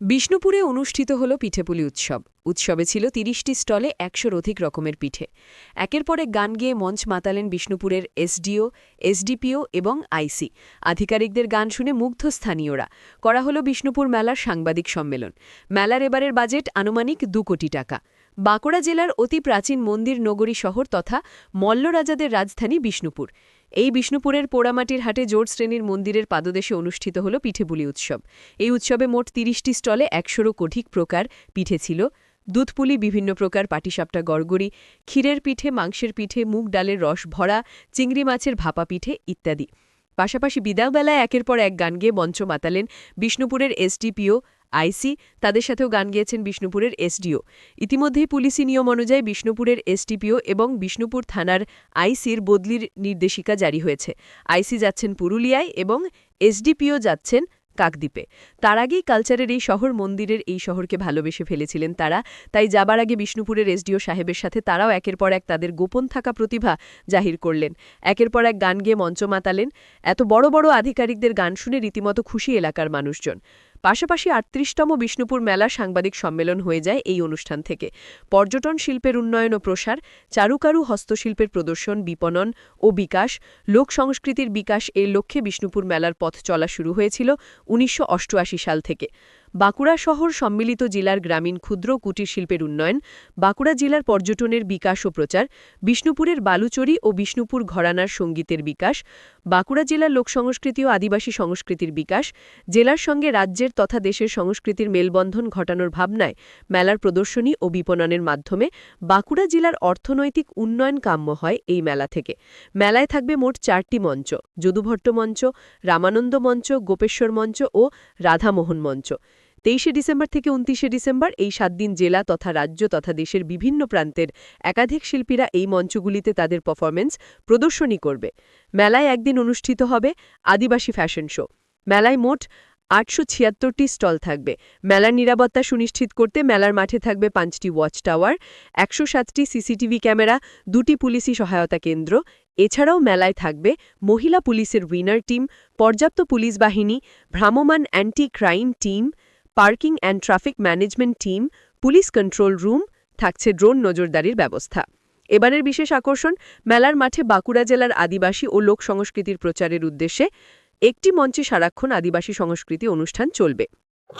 বিষ্ণুপুরে অনুষ্ঠিত হল পিঠেপুলি উৎসব। উৎসবে ছিল তিরিশটি স্টলে একশোর অধিক রকমের পিঠে। একের পরে গান গেয়ে মঞ্চ মাতালেন বিষ্ণুপুরের এসডিও, এসডিপিও এবং আইসি। আধিকারিকদের গান শুনে মুগ্ধ স্থানীয়রা। করা হল বিষ্ণুপুর মেলার সাংবাদিক সম্মেলন। মেলার এবারের বাজেট আনুমানিক দু কোটি টাকা। বাঁকুড়া জেলার অতি প্রাচীন মন্দির নগরী শহর তথা মল্লরাজাদের রাজধানী বিষ্ণুপুর। এই বিষ্ণুপুরের পোড়ামাটির হাটে জোট শ্রেণির মন্দিরের পাদদেশে অনুষ্ঠিত হল পিঠেপুলি উৎসব। এই উৎসবে মোট তিরিশটি স্টলে একশোরও অধিক প্রকার পিঠে ছিল। দুধপুলি বিভিন্ন প্রকার পাটিসাপটা গড়গড়ি, ক্ষীরের পিঠে, মাংসের পিঠে, মুগ ডালের রস ভরা, চিংড়ি মাছের ভাপা পিঠে ইত্যাদি। পাশাপাশি বিদায়বেলায় একের পর এক গান গেয়ে মঞ্চ মাতালেন বিষ্ণুপুরের এসডিপিও আইসি, তাদের সাথেও গান গেয়েছেন বিষ্ণুপুরের এসডিও। ইতিমধ্যেই পুলিশি নিয়ম অনুযায়ী বিষ্ণুপুরের এসডিপিও এবং বিষ্ণুপুর থানার আইসির বদলির নির্দেশিকা জারি হয়েছে। আইসি যাচ্ছেন পুরুলিয়ায় এবং এসডিপিও যাচ্ছেন কাকদ্বীপে। তার আগেই কালচারের এই শহর মন্দিরের এই শহরকে ভালোবেসে ফেলেছিলেন তারা। তাই যাবার আগে বিষ্ণুপুরের এসডিও সাহেবের সাথে তারাও একের পর এক তাদের গোপন থাকা প্রতিভা জাহির করলেন। একের পর এক গান গেয়ে মঞ্চ মাতালেন। এত বড় বড় আধিকারিকদের গান শুনে রীতিমতো খুশি এলাকার মানুষজন। পাশাপাশি আটত্রিশতম বিষ্ণুপুর মেলা সাংবাদিক সম্মেলন হয়ে যায় এই অনুষ্ঠান থেকে। পর্যটন শিল্পের উন্নয়ন ও প্রসার, চারুকারু হস্তশিল্পের প্রদর্শন, বিপণন ও বিকাশ, লোক সংস্কৃতির বিকাশ এর লক্ষ্যে বিষ্ণুপুর মেলার পথ চলা শুরু হয়েছিল উনিশশো অষ্টআশি সাল থেকে। বাঁকুড়া শহর সম্মিলিত জেলার গ্রামীণ ক্ষুদ্র কুটির শিল্পের উন্নয়ন, বাঁকুড়া জেলার পর্যটনের বিকাশ ও প্রচার, বিষ্ণুপুরের বালুচরি ও বিষ্ণুপুর ঘরানার সঙ্গীতের বিকাশ, বাঁকুড়া জেলার লোকসংস্কৃতি ও আদিবাসী সংস্কৃতির বিকাশ, জেলার সঙ্গে রাজ্যের তথা দেশের সংস্কৃতির মেলবন্ধন ঘটানোর ভাবনায় মেলার প্রদর্শনী ও বিপণনের মাধ্যমে বাঁকুড়া জেলার অর্থনৈতিক উন্নয়ন কাম্য হয় এই মেলা থেকে। মেলায় থাকবে মোট চারটি মঞ্চ, যদুভট্ট মঞ্চ, রামানন্দ মঞ্চ, গোপেশ্বর মঞ্চ ও রাধামোহন মঞ্চ। তেইশে ডিসেম্বর থেকে উনত্রিশে ডিসেম্বর এই সাত দিন জেলা তথা রাজ্য তথা দেশের বিভিন্ন প্রান্তের একাধিক শিল্পীরা এই মঞ্চগুলিতে তাদের পারফরমেন্স প্রদর্শনী করবে। মেলায় একদিন অনুষ্ঠিত হবে আদিবাসী ফ্যাশন শো মেলায় মোট আটশো ছিয়াত্তরটি স্টল থাকবে। মেলার নিরাপত্তা সুনিশ্চিত করতে মেলার মাঠে থাকবে পাঁচটি ওয়াচ টাওয়ার একশো সাতটি সিসিটিভি ক্যামেরা, দুটি পুলিশি সহায়তা কেন্দ্র। এছাড়াও মেলায় থাকবে মহিলা পুলিশের উইনার টিম পর্যাপ্ত পুলিশ বাহিনী ভ্রাম্যমান anti crime team parking and traffic management team, police control room, থাকছে ড্রোন নজরদারির ব্যবস্থা। এবারের বিশেষ আকর্ষণ, মেলার মাঠে বাঁকুড়া জেলার আদিবাসী ও লোক সংস্কৃতির প্রচারের উদ্দেশ্যে একটি মঞ্চে সারাক্ষণ আদিবাসী সংস্কৃতি অনুষ্ঠান চলবে।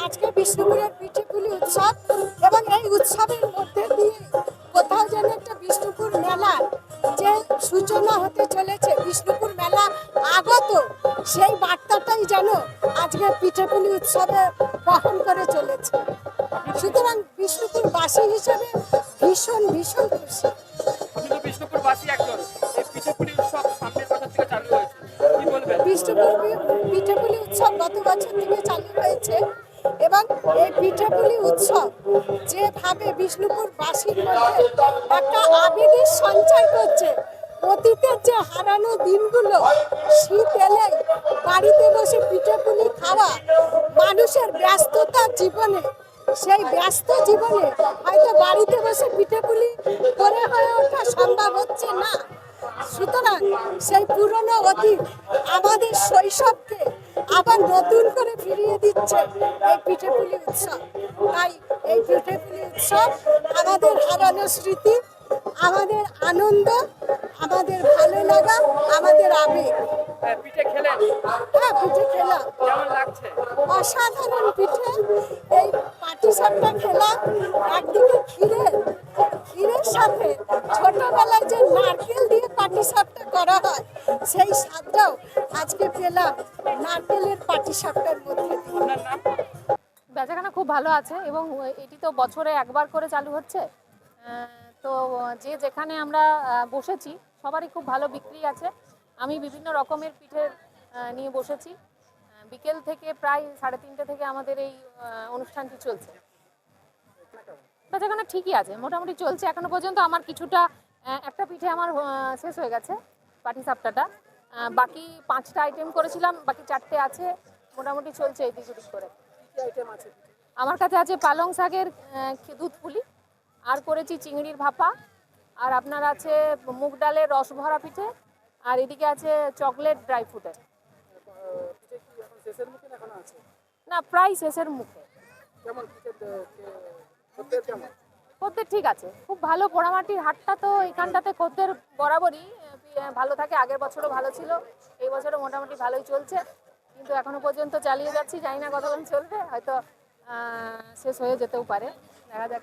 আজকে বিষ্ণুপুরের পিঠেপুলি উৎসব এবং এই উৎসবের মধ্যে দিয়ে কোথাও যেন একটা বিষ্ণুপুর যে সূচনা হতে চলেছে, বিষ্ণুপুর মেলা আগত সেই বার্তাটাই যেন আজকে পিঠেপুলি উৎসবে বহন করে চলেছে। সুতরাং বিষ্ণুপুর বাসী হিসেবে ভীষণ ভীষণ খুশি। একজন এই পিঠেপুলি উৎসব সামনের বছর থেকে চালু হয়েছে। কি বলবেন? বিষ্ণুপুর পি- পিঠেপুলি উৎসব গত বছর থেকে চালু হয়েছে এবং এই পিঠেপুলি উৎসব যেভাবে বিষ্ণুপুর বাসীর মধ্যে একটা আবেগের সঞ্চয় করছে যে হারানো দিনগুলো, শীত এলেই বাড়িতে বসে পিঠেপুলি খাওয়া মানুষের ব্যস্ততার জীবনে। সেই ব্যস্ত জীবনে হয়তো বাড়িতে বসে পিঠেপুলি করে হয়ে ওঠা সম্ভব হচ্ছে না। সুতরাং সেই পুরনো অতীত আমাদের শৈশবকে আবার নতুন করে ফিরিয়ে দিচ্ছে এই পিঠেপুলি উৎসব। তাই এই পিঠেপুলি উৎসব আমাদের হারানো স্মৃতি, আমাদের আনন্দ আমাদের ভালো লাগা আমাদের আবেগ। হ্যাঁ, পিঠে খেলেন? হ্যাঁ পিঠে কেমন লাগছে? অসাধারণ পিঠে। এই পাটিসাপটা খেলাম একদিকে ক্ষীরের ক্ষীরের সাথে ছোটবেলায় যে নারকেল দিয়ে পাটিসাপটা করা হয় সেই স্বাদটাও আজকে পেলাম নারকেলের পাটিসাপটার মধ্যে দিয়ে। আপনার খুব ভালো আছে এবং এটি তো বছরে একবার করে চালু হচ্ছে। আহ, তো যে যেখানে আমরা বসেছি সবারই খুব ভালো বিক্রি আছে। আমি বিভিন্ন রকমের পিঠের নিয়ে বসেছি। বিকেল থেকে প্রায় সাড়ে তিনটে থেকে আমাদের এই অনুষ্ঠানটি চলছে। বেচাকেনা ঠিকই আছে মোটামুটি চলছে। এখনও পর্যন্ত আমার কিছুটা একটা পিঠে আমার শেষ হয়ে গেছে পাটি সাপটাটা। বাকি পাঁচটা আইটেম করেছিলাম বাকি চারটে আছে মোটামুটি চলছে এই দিক করে। আমার কাছে আছে পালং শাকের দুধ পুলি। আর করেছি চিংড়ির ভাপা, আর আপনার আছে মুগ ডালের রস ভরা পিঠে, আর এদিকে আছে চকলেট ড্রাই ফ্রুটের। না, প্রায় শেষের মুখে। খদ্দের ঠিক আছে, খুব ভালো পোড়ামাটির হাটটা তো এখানটাতে খদ্দের বরাবরই ভালো থাকে, আগের বছরও ভালো ছিল, এই বছরও মোটামুটি ভালোই চলছে, কিন্তু এখনও পর্যন্ত চালিয়ে যাচ্ছি, জানি না কতক্ষণ চলবে, হয়তো শেষ হয়ে যেতেও পারে, দেখা যাক।